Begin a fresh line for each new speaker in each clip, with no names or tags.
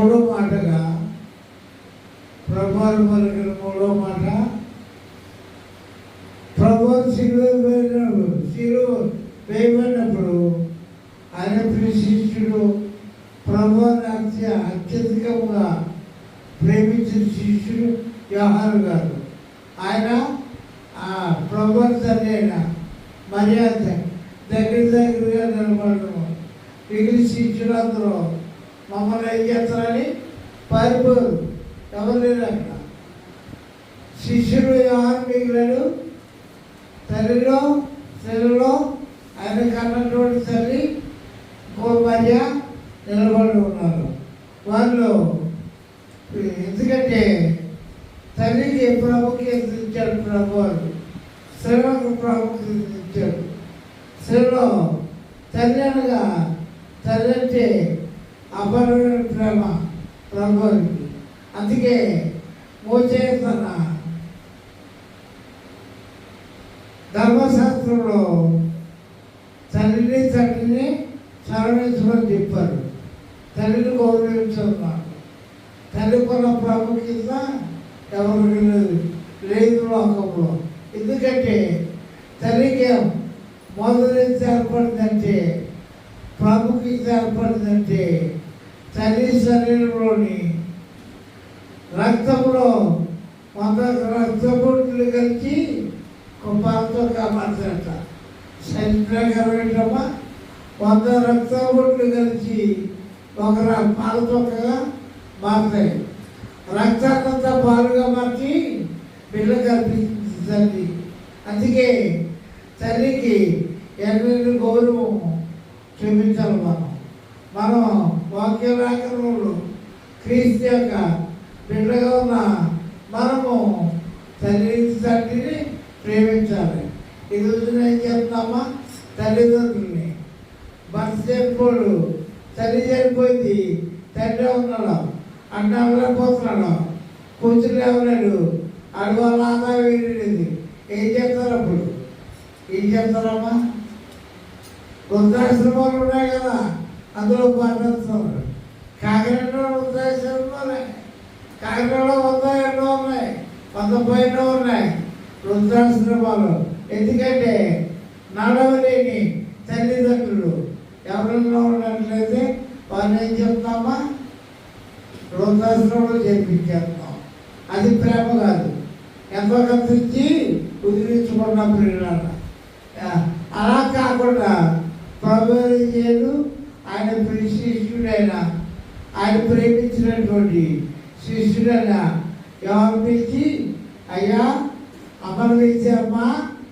మూడో మాటగా ప్రభువారు పలికిన మూడో మాట. ప్రభు శిలువ వేయినప్పుడు శిలువ వేయబడినప్పుడు ఆయన శిష్యుడు ప్రభు అత్య అత్యధికంగా ప్రేమించిన శిష్యుడు వ్యవహారం గారు. ఆయన ఆ ప్రభు తండ్రి అయిన మర్యాద దగ్గర దగ్గరగా నిలబడడం మిగిలిన శిష్యులందరూ మమ్మల్ని ఏం చేస్తారని పారిపోరు ఎవరు లేరు అక్కడ. శిష్యుడు ఎవరు మిగిలాడు తల్లిలో తల్లిలో ఆయన కన్నటువంటి తల్లి ఇంకో నిలబడి ఉన్నారు. వాళ్ళు ఎందుకంటే తల్లికి ప్రాముఖ్యత ఇచ్చాడు ప్రభు అని. స్త్రీలకు ప్రాముఖ్యత ఇచ్చాడు శ్రీలో తల్లి అనగా తల్లి అంటే అపరమైన ప్రేమ ప్రభు అందుకే మోచే తన ధర్మశాస్త్రంలో తల్లిని తండ్రిని సరవించమని చెప్పారు. తల్లిని గౌరవించన్నారు తల్లికున్న ప్రాముఖ్యత ఎవరికి లేదు లేదు లోకంలో. ఎందుకంటే తల్లికి మొదటి ఏర్పడిందంటే ప్రాముఖ్యత ఏర్పడిందంటే తల్లి శరీరంలోని రక్తంలో వంద రక్తపుట్లు కలిసి కుప్పాలతో కాపాడుతారట. శరీరకరమేటమ్మా వంద రక్తపుట్లు కలిసి ఒక ర- పాల తొక్కగా మారుతాయి. రక్తాన్నంతా పాలుగా మార్చి బిడ్డ కల్పించింది తల్లి అందుకే తల్లికి ఎన్నెన్ని గౌరవం క్షమించాలి మనం మనం వాక్యరాకరణలు క్రీస్తు యొక్క బిడ్డగా ఉన్న మనము తల్లి తండ్రిని ప్రేమించాలి. ఈ రోజున ఏం చేస్తున్నామా? తల్లిదండ్రుల్ని. భర్త చనిపోడు తల్లి చనిపోయింది తండ్రి ఉన్నాడు అన్న ఎవరైపోతున్నాడు కూతురు ఎవరాడు అడవాళ్ళ ఆదాయం ఏం చేస్తారు అప్పుడు? ఏం చేస్తారమ్మా? వృద్ధాశ్రమాలు ఉన్నాయి కదా అందులో పాటిస్తున్నారు కాకినాడలో వృద్ధాశ్రమాలు ఉన్నాయి. కాకినాడలో వంద ఎన్నో ఉన్నాయి. వంద పైన ఉన్నాయి. వృద్ధాశ్రమాలు ఎందుకంటే నడవలేని తల్లిదండ్రులు ఎవరైనా ఉన్నట్లయితే వాళ్ళు ఏం చెప్తామా? వృద్ధాశ్రమంలో చేర్పించేస్తాం అది ప్రేమ కాదు. ఎంతో కత్తిరించి కుదిరించుకున్న ప్రేరణ అలా కాకుండా ప్రభు ఆయన ప్రియ శిష్యుడైన ఆయన ప్రేమించినటువంటి శిష్యుడైన ఎవరు పిలిచి అయ్యా అమ్మను పిలిచి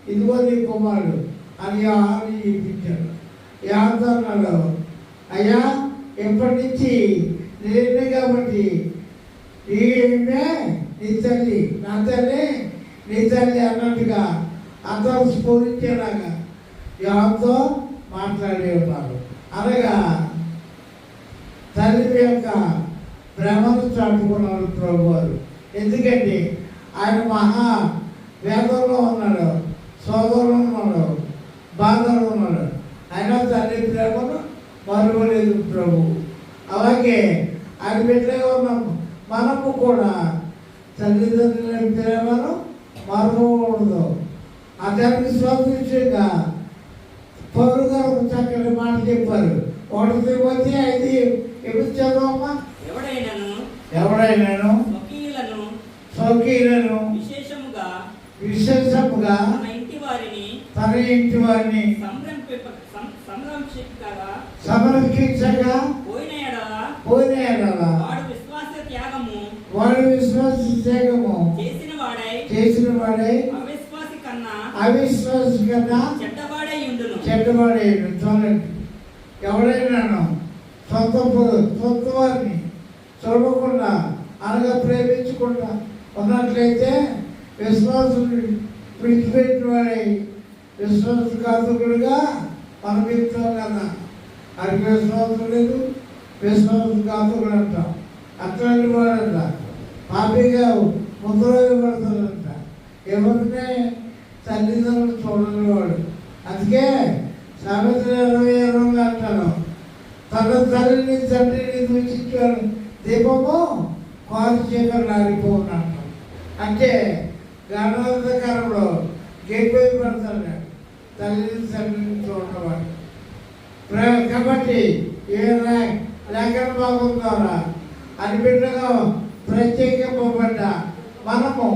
ఇదిగో నీ కుమారుడు అని ఆరు చూపించాడు ఎవరితో అన్నాడు? అయ్యా ఎప్పటి నుంచి నేను కాబట్టి ఈమె నీ తల్లి నా తల్లి నీ తల్లి అన్నట్టుగా అందరూ స్ఫూరించేలాగా ఎవరితో మాట్లాడే ఉన్నారు అనగా తల్లి యొక్క ప్రేమను చాటుకున్నారు ప్రభు వారు ఎందుకంటే ఆయన మహా వేదంలో ఉన్నాడు సోదరులు ఉన్నాడు బాధలు ఉన్నాడు. ఆయన తల్లి ప్రేమను మరువలేదు ప్రభు. అలాగే ఆయన బిడ్డగా ఉన్న మనము కూడా తల్లిదండ్రుల ప్రేమను మరవకూడదు. అతనికి స్వాతంత్రంగా పౌరు గారు చక్కటి మాట చెప్పారు. ఒకటి తిరుపతి ఐదు ఎప్పుడు చదవమ్మా?
ఎవడైనను?
ఎవడైనాను?
స్వకీయులను
సౌకీలను
విశేషముగా?
విశేషముగా?
తన ఇంటి వారిని?
తన ఇంటి వారిని?
సంరంక్షించగా? పోయిన ఎడల?
పోయిన
వాడు విశ్వాస త్యాగము?
వాడు
చేసిన వాడై?
చేసిన వాడే?
అవిశ్వాసి కన్నా?
అవిశ్వాసి కన్నా?
చెడ్డవాడే
చూడండి ఎవడైనాను సొంత సొంత వారిని చూడకుండా అనగా ప్రేమించకుండా ఉన్నట్లయితే విశ్వాసుడు విడిచిపెట్టిన వాడై విశ్వాసఘాతకులుగా మనం చెప్తాం కదా అది విశ్వాసం లేదు విశ్వాసఘాతకులు అంటాం అట్లాంటి వాడంట. పాపిగా ముద్ర ఇవ్వబడతాడంట ఎవరినే తల్లిదండ్రులు చూడని వాడు అందుకే సామెతలు ఇరవై ఇరవై అంటాను తన తల్లిని తండ్రిని దూషించాడు దీపము కారు చీకట్లు ఆరిపోఉన్నట్టు అంటే గణాంతకాలంలో గెలిపోయి పడతాడు తల్లిని తండ్రిని చూడవాడు కాబట్టి ఏ లేఖన భాగం ద్వారా అనిబిడ్డగా ప్రత్యేకింపబడ్డ మనము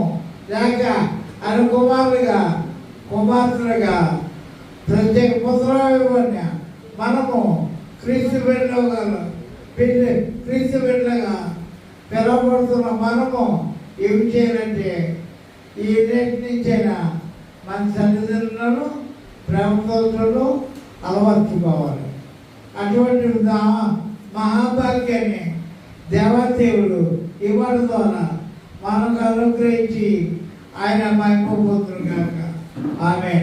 లేక అని కుమారులుగా కుమార్తెలుగా ప్రత్యేక పుత్రాభిమన్య మనము క్రీస్తు బిడ్డగా బిడ్డ క్రీస్తు బిడ్డగా పిలవబడుతున్న మనము ఏమి చేయాలంటే ఈ నుంచైనా మన తల్లిదండ్రులను ప్రేమతోలను అలవర్చుకోవాలి. అటువంటి మహాభాగ్యాన్ని దేవదేవుడు ఇవ్వడం ద్వారా మనకు అనుగ్రహించి ఆయన మహిమ పొందును కనుక ఆమె